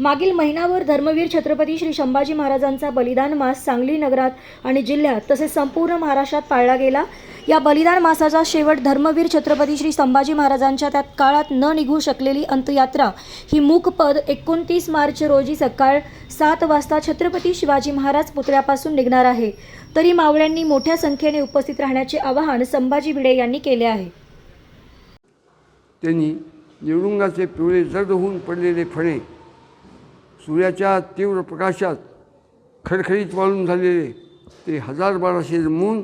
मागील महिनाभर धर्मवीर छत्रपती श्री संभाजी महाराजांचा बलिदान मास सांगली नगरात आणि जिल्ह्यात तसेच संपूर्ण महाराष्ट्रात पाळला गेला. या बलिदान मासाचा शेवट धर्मवीर छत्रपती श्री संभाजी महाराजांच्या त्या काळात न निघू शकलेली अंत्ययात्रा ही मूकपद एकोणतीस मार्च रोजी सकाळ सात वाजता छत्रपती शिवाजी महाराज पुतळ्यापासून निघणार आहे. तरी मावळ्यांनी मोठ्या संख्येने उपस्थित राहण्याचे आवाहन संभाजी भिडे यांनी केले आहे. त्यांनी निवडुंगाचे पिवळे जर्द होऊन पडलेले फणे सूर्याच्या तीव्र प्रकाशात खडखडीत वाळून झालेले ते हजार बाराशे जमवून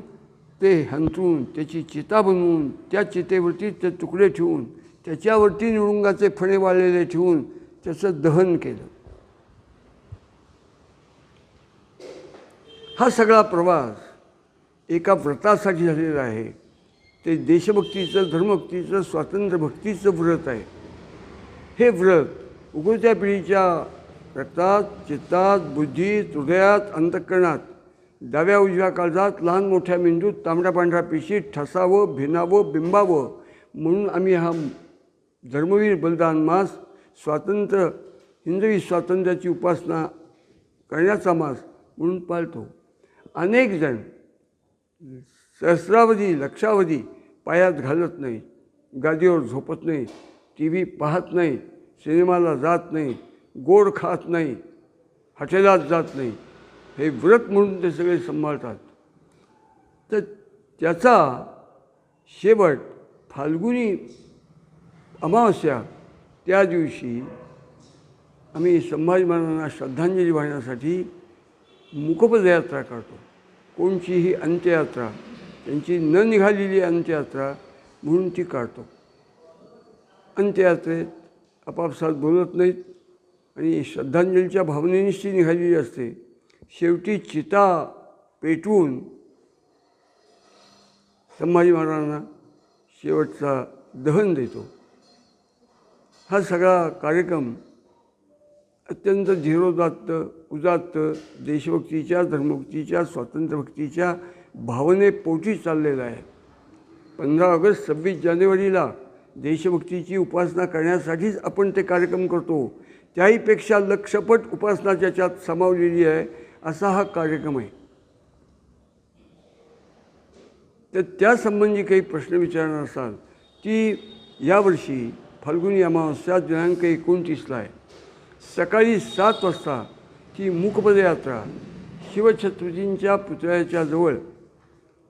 ते हंतरून त्याची चिता बनवून त्या चितेवरती ते तुकडे ठेवून त्याच्यावरती निवडुंगाचे फणे वाळलेले ठेवून त्याचं दहन केलं. हा सगळा प्रवास एका व्रतासाठी झालेला आहे. ते देशभक्तीचं धर्मभक्तीचं स्वातंत्र्यभक्तीचं व्रत आहे. हे व्रत उगवत्या पिढीच्या रक्तात चित्तात बुद्धीत हृदयात अंतःकरणात. डाव्या उजव्या काळजात लहान मोठ्या मेंदूत तांबड्या पांढऱ्या पिशीत ठसावं भिनावं बिंबावं. म्हणून आम्ही हा धर्मवीर बलिदान मास स्वातंत्र्य हिंदवी स्वातंत्र्याची उपासना करण्याचा मास म्हणून पाळतो. अनेक जण सहस्रावधी लक्षावधी पायात घालत नाही गादीवर झोपत नाही टी व्ही पाहत नाही सिनेमाला जात नाही गोड खात नाही हॉटेलात जात नाही. हे व्रत म्हणून ते सगळे सांभाळतात. तर त्याचा शेवट फाल्गुनी अमावस्या त्या दिवशी आम्ही संभाजी महाराजांना श्रद्धांजली वाहण्यासाठी मुखपदयात्रा काढतो कोणचीही अंत्ययात्रा त्यांची न निघालेली अंत्ययात्रा म्हणून ती काढतो. अंत्ययात्रेत आपापसात बोलत नाहीत. आणि श्रद्धांजलीच्या भावनेनेच ती निघालेली असते. शेवटी चिता पेटवून संभाजी महाराजांना शेवटचा दहन देतो. हा सगळा कार्यक्रम अत्यंत धीरोदात्त उदात्त देशभक्तीच्या धर्मभक्तीच्या स्वातंत्र्यभक्तीच्या भावनेपोटी चाललेला आहे. पंधरा ऑगस्ट सव्वीस जानेवारीला देशभक्तीची उपासना करण्यासाठीच आपण ते कार्यक्रम करतो. त्याहीपेक्षा लक्षपट उपासना ज्याच्यात सामावलेली आहे असा हा कार्यक्रम आहे. तर त्यासंबंधी काही प्रश्न विचारणार असाल ती यावर्षी फाल्गुनी अमावस्या दिनांक एकोणतीसला आहे. सकाळी सात वाजता ती मूकपदयात्रा शिवछत्रपतींच्या पुतळ्याच्या जवळ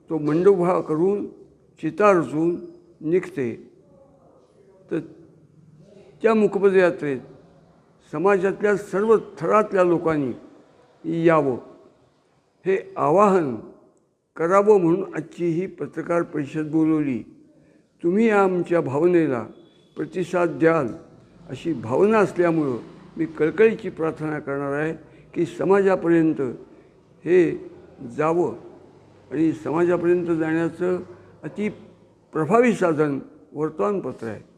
तो मंडोभा करून चिता रचून निघते. तर त्या मुखपदयात्रेत समाजातल्या सर्व थरातल्या लोकांनी यावं. हे आवाहन करावं म्हणून आजची ही पत्रकार परिषद बोलवली. तुम्ही आमच्या भावनेला प्रतिसाद द्याल अशी भावना असल्यामुळं मी कळकळीची प्रार्थना करणार आहे की समाजापर्यंत हे जावं आणि समाजापर्यंत जाण्याचं अति प्रभावी साधन वर्तमानपत्र आहे.